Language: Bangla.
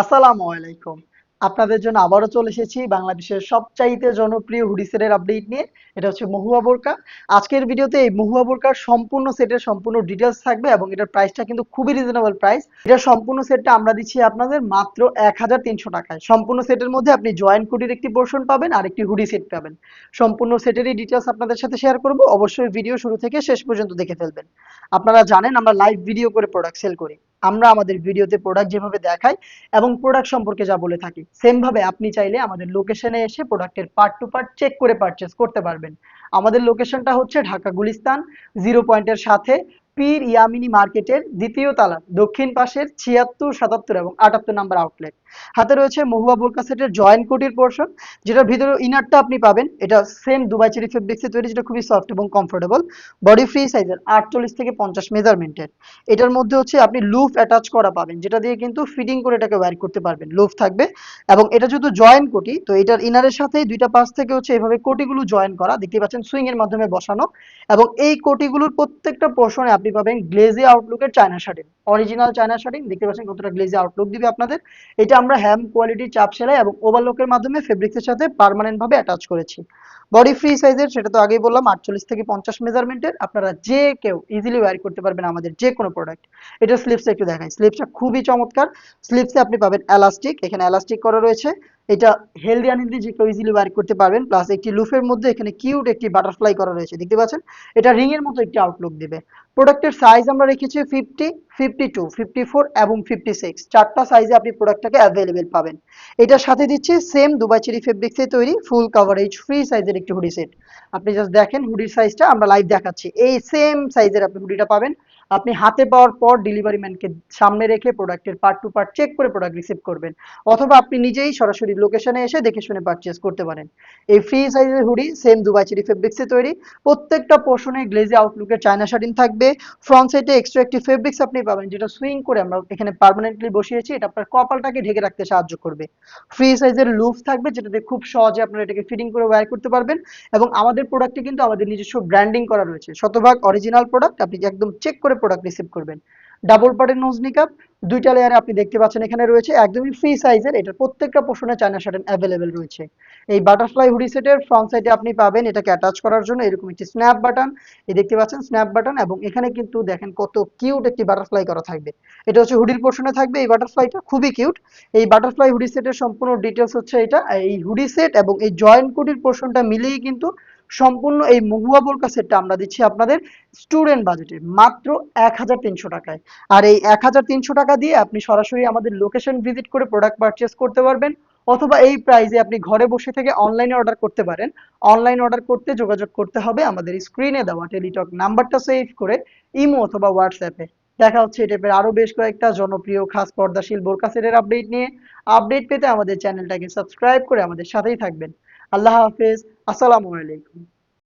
আসসালামু আলাইকুম। আপনাদের জন্য আবারও চলে এসেছি বাংলাদেশের সবচাইতে জনপ্রিয় হুডিসেটের আপডেট নিয়ে। এটা হচ্ছে মহুয়া বোরকা। আজকের ভিডিওতে এই মহুয়া বোরকার সম্পূর্ণ সেটের সম্পূর্ণ ডিটেলস থাকবে এবং এটার প্রাইসটা কিন্তু খুবই রিজনেবল প্রাইস এটা সম্পূর্ণ সেটটা আমরা দিচ্ছি আপনাদের মাত্র এক হাজার তিনশো টাকায়। সম্পূর্ণ সেটের মধ্যে আপনি জয়েন্ট কুটির একটি পোর্শন পাবেন আর একটি হুডি সেট পাবেন। সম্পূর্ণ সেটেরই ডিটেলস আপনাদের সাথে শেয়ার করব। অবশ্যই ভিডিও শুরু থেকে শেষ পর্যন্ত দেখে ফেলবেন। আপনারা জানেন আমরা লাইভ ভিডিও করে প্রোডাক্ট সেল করি। আমরা আমাদের ভিডিওতে প্রোডাক্ট যেভাবে দেখাই এবং প্রোডাক্ট সম্পর্কে যা বলে থাকি সেমভাবে আপনি চাইলে আমাদের লোকেশনে এসে প্রোডাক্টের পার্ট টু পার্ট চেক করে পারচেস করতে পারবেন। আমাদের লোকেশনটা হচ্ছে ঢাকা গুলিস্তান জিরো পয়েন্টের সাথে পীর ইয়ামিনী মার্কেটের দ্বিতীয় তালা, দক্ষিণ পাশের ছিয়াত্তর, সাতাত্তর এবং আটাত্তর নাম্বার আউটলেট হাতে রয়েছে মহুয়া বোরকা সেটের জয়েন্ট কোটির পোর্শন যেটার ভিতরে ইনারটা আপনি পাবেন। এটা সেম দুবাই চেরি ফেব্রিক্সে তৈরি, যেটা খুবই সফট এবং কমফোর্টেবল বডি ফ্রি সাইজের আটচল্লিশ থেকে পঞ্চাশ মেজারমেন্টের এটার মধ্যে হচ্ছে আপনি লুফ অ্যাটাচ করা পাবেন, যেটা দিয়ে কিন্তু ফিটিং করে এটাকে ওয়্যার করতে পারবেন। লুফ থাকবে এবং এটা যেহেতু জয়েন্ট কোটি, তো এটার ইনারের সাথে দুইটা পাশ থেকে হচ্ছে এভাবে কোটিগুলো জয়েন করা। দেখতে পাচ্ছেন সুইং এর মাধ্যমে বসানো। এবং এই কোটিগুলোর প্রত্যেকটা পোর্শনে আপনি পাবেন glazy আউটলুকের China shirting original China shirting দেখতে পাচ্ছেন কতটা গ্লেজি আউটলুক দিবে আপনাদের। এটা আমরা হ্যাম কোয়ালিটি চাপ সেলাই এবং ওভারলকের মাধ্যমে ফেব্রিক্সের সাথে ভাবে অ্যাটাচ করেছি। বডি ফ্রি সাইজের সেটা তো আগেই বললাম, আটচল্লিশ থেকে পঞ্চাশ মেজারমেন্টের আপনারা যে কেউ ইজিলি ওয়ার করতে পারবেন আমাদের যে কোনো প্রোডাক্ট এটা স্লিপসটা একটু দেখাই। স্লিপসটা খুবই চমৎকার। স্লিপসে আপনি পাবেন এলাস্টিক এখানে এলাস্টিক করা রয়েছে। এটা হেলদি আনহেলদি যে কেউ ইজিলি ওয়্যার করতে পারবেন প্লাস একটি লুফের মধ্যে এখানে কিউট একটি বাটারফ্লাই করা রয়েছে, দেখতে পাচ্ছেন? এটা রিং এর মতো একটি আউটলুক দিবে। প্রোডাক্টের সাইজ আমরা রেখেছি fifty fifty two fifty four এবং ফিফটি সিক্স চারটা সাইজে আপনি প্রোডাক্টটাকে অ্যাভেলেবেল পাবেন। এটার সাথে দিচ্ছি সেম দুবাই চেরি ফেব্রিক্সে তৈরি ফুল কাভারেজ ফ্রি সাইজের একটি হুডি সেট আপনি জাস্ট দেখেন হুডির সাইজটা আমরা লাইভ দেখাচ্ছি। এই সেম সাইজের আপনি হুডিটা পাবেন। আপনি হাতে পাওয়ার পর ডেলিভারি ম্যানকে সামনে রেখে প্রোডাক্টের পার্ট টু পার্ট চেক করে প্রোডাক্ট রিসিভ করবেন। অথবা আপনি নিজেই সরাসরি লোকেশনে এসে দেখে শুনে পারচেস করতে পারেন। এই ফ্রি সাইজের হুডি সেম দুবাই চেরি ফেব্রিক্সে তৈরি। প্রত্যেকটা পোর্শনে গ্লেজি আউটলুকের চায়না শার্টিন থাকবে। ফ্রন্ট সাইডে এক্সট্রা একটি ফেব্রিক্স আপনি পাবেন, যেটা সুইং করে আমরা এখানে পারমানেন্টলি বসিয়েছি, এটা আপনার কপালটাকে ঢেকে রাখতে সাহায্য করবে। ফ্রি সাইজের লুপ থাকবে, যেটাতে খুব সহজে আপনারা এটাকে ফিটিং করে ওয়্যার করতে পারবেন এবং আমাদের প্রোডাক্টে কিন্তু আমাদের নিজস্ব ব্র্যান্ডিং করা রয়েছে। শতভাগ অরিজিনাল প্রোডাক্ট আপনি একদম চেক করে প্রোডাক্ট রিসিভ করবেন। ডাবল পার্টের নোজ নিকাপ দুইটা লেয়ারে আপনি দেখতে পাচ্ছেন এখানে রয়েছে একদমই ফ্রি সাইজের এটার প্রত্যেকটা পোর্শনে চায়না শার্টেন অ্যাভেলেবেল রয়েছে। এই বাটারফ্লাই হুডি সেটের ফ্রন্ট সাইডে আপনি পাবেন এটাকে অ্যাটাচ করার জন্য, এরকম একটি স্ন্যাপ বাটন এই দেখতে পাচ্ছেন স্ন্যাপ বাটন এবং এখানে কিন্তু দেখেন কত কিউট একটি বাটারফ্লাই করা থাকবে। এটা হচ্ছে হুডির পোর্শনে থাকবে, এই বাটারফ্লাইটা খুবই কিউট এই বাটারফ্লাই হুডি সেটের সম্পূর্ণ ডিটেলস হচ্ছে এটা, এই হুডি সেট এবং এই জয়েন্ট কুটির পোর্শনটা মিলিয়ে কিন্তু সম্পূর্ণ এই মহুয়া বোরকা সেটটা আমরা দিচ্ছি আপনাদের স্টুডেন্ট বাজেটে মাত্র এক হাজার তিনশো টাকায়। আর এই এক হাজার তিনশো টাকা দিয়ে আপনি সরাসরি আমাদের লোকেশন ভিজিট করে প্রোডাক্ট পারচেস করতে পারবেন, অথবা এই প্রাইসে আপনি ঘরে বসে থেকে অনলাইনে অর্ডার করতে পারেন। অনলাইন অর্ডার করতে যোগাযোগ করতে হবে আমাদের স্ক্রিনে দেওয়া টেলিটক নাম্বারটা সেভ করে ইমো অথবা হোয়াটসঅ্যাপে দেখা হচ্ছে এই টাইপের আরও বেশ কয়েকটা জনপ্রিয় খাস পর্দাশীল বোরকা সেটের আপডেট নিয়ে। আপডেট পেতে আমাদের চ্যানেলটাকে সাবস্ক্রাইব করে আমাদের সাথেই থাকবেন। আল্লাহ হাফেজ। আসসালামু আলাইকুম।